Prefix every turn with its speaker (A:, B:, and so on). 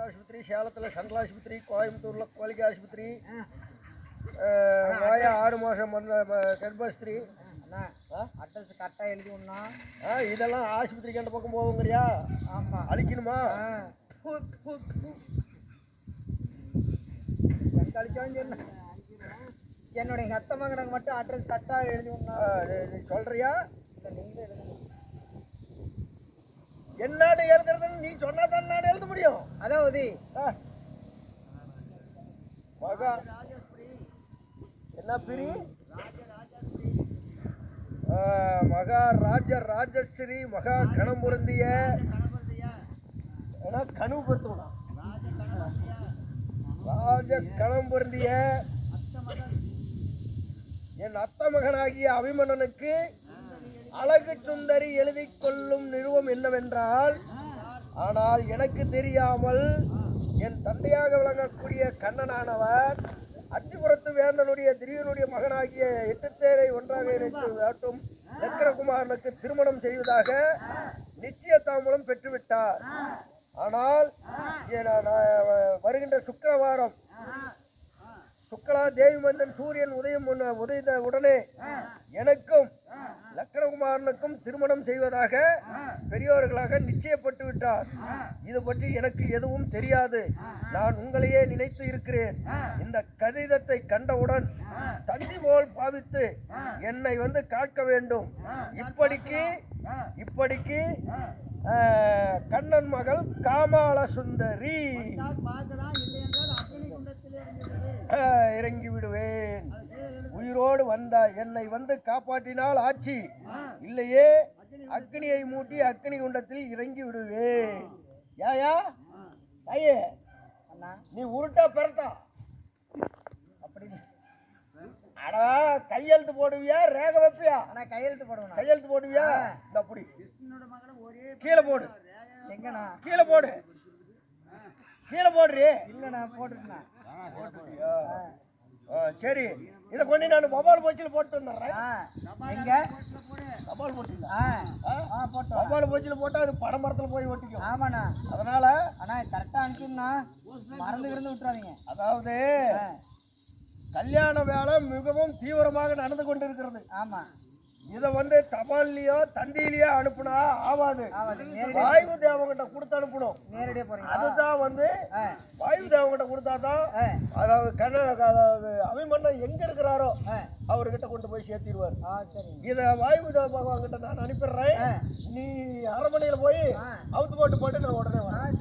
A: ஆஸ்பத்திரி சேலத்தில் சென்ட்ரல் ஆஸ்பத்திரி கோயம்புத்தூரில் கோலிகை ஆஸ்பத்திரி மாயா ஆறு மாதம் கர்ப்பாஸ்திரி
B: அட்ரஸ் கரெக்டாக எழுதி
A: ஆ இதெல்லாம் ஆஸ்பத்திரிக்கு அந்த பக்கம் போவோங்கறியா
B: ஆமாம்
A: அழிக்கணுமா.
B: எங்க அடிச்சாலும் சரி என்னோட எங்கள் அத்தை மகனுக்கு மட்டும் அட்ரஸ் கரெக்டாக எழுதி
A: நீ சொல்றியா
B: இல்லை நீங்களே எழுதுங்க
A: என்னன்னு எழுதுறதுன்னு நீ சொன்னா தான் நான் எழுத முடியும்.
B: அதாவது.
A: மகா. என்ன பிரி? மகா ராஜ ராஜஸ்ரீ மகா கணம் பொருந்திய ஏன்னா கனவு பொருத்தவனா ராஜ கணம் பொருந்திய என் அத்த மகனாகிய அபிமன்னனுக்கு அழகு சுந்தரி எழுதி கொள்ளும் என்னவென்றால் ஆனால் எனக்கு தெரியாமல் என் தந்தையாக விளங்கக்கூடிய கண்ணனானவர் அத்திபுரத்து வேந்தனுடைய திரியனுடைய மகனாகிய எட்டுத்தேரை ஒன்றாக இணைத்து காட்டும் லக்கரகுமாரனுக்கு திருமணம் செய்வதாக நிச்சயத்தாம்பலம் பெற்றுவிட்டார். ஆனால் நான், வருகின்ற சுக்கரவாரம் சுக்லா தேவி மந்தன் சூரியன் உதயம் உதயத உடனே எனக்கும் லக்கணகுமாரனுக்கும் திருமணம் செய்வதாக பெரியோர்களாக நிச்சயப்பட்டு விட்டார். இது பற்றி எனக்கு எதுவும் தெரியாது. நான் உங்களையே நினைத்து இருக்கிறேன். இந்த கடிதத்தை கண்டவுடன் தந்தி போல் பாவித்து என்னை வந்து காக்க வேண்டும். இப்படிக்கு இப்படிக்கு கண்ணன் மகள் காமால சுந்தரி
B: பார்க்கலாம் இல்லை என்றால் அக்னி குண்டத்திலே இருந்தது
A: ஆஹ், இறங்கி விடுவேன். உயிரோடு வந்த என்னை வந்து காப்பாற்றினால் ஆட்சி. இல்லையே அக்னியை மூட்டி அக்னி குண்டத்தில் இறங்கி விடுவேன். ஏயா ஐயே
B: அண்ணா
A: நீ உருட்டா பெறட்டா
B: அப்படி
A: அடா கையெழுத்து போடுவியா ரேக வைப்பியா?
B: அண்ணா கையெழுத்து போடுவேண்ணா
A: கையெழுத்து போடுவியா? இந்த அப்படி கீழே போடு.
B: எங்கண்ணா?
A: கீழே போடு. கீழே போடுறி.
B: இல்லைண்ணா போட்டுருண்ணா
A: போட்டுட்டியா? சரி. இதை கொண்டு நான் மொபைல் போச்சில் போட்டு வந்துடுறேன்.
B: எங்க?
A: மொபைல்
B: ஆ போட்டோம்.
A: மொபைல் போச்சில் போட்டால் அது படம் மரத்தில் போய் ஒட்டிக்கும்.
B: ஆமாண்ணா.
A: அதனால
B: அண்ணா கரெக்டாக அனுப்பிச்சுண்ணா மறந்து இருந்து விட்டுறாதீங்க.
A: அதாவது கல்யாண வேலை மிகவும் தீவிரமாக நடந்து கொண்டிருக்கிறது.
B: ஆமாம்
A: இதை வந்து தபால்லையோ தந்தியிலையோ அனுப்புனா
B: நேரடி
A: வாயு தேவங்கிட்ட கொடுத்து அனுப்பணும். அதுதான் வந்து வாயு தேவங்கிட்ட கொடுத்தாதான் அதாவது கண்ண அதாவது அபிமன்னன் எங்க இருக்கிறாரோ அவர்கிட்ட கொண்டு போய் சேர்த்திடுவார். இத வாயு தேவ பகவான் கிட்ட நான் அனுப்பிடுறேன். நீ அரண்மனையில போய். அவுத்து போட்டு போட்டு நான் உடனே வரேன்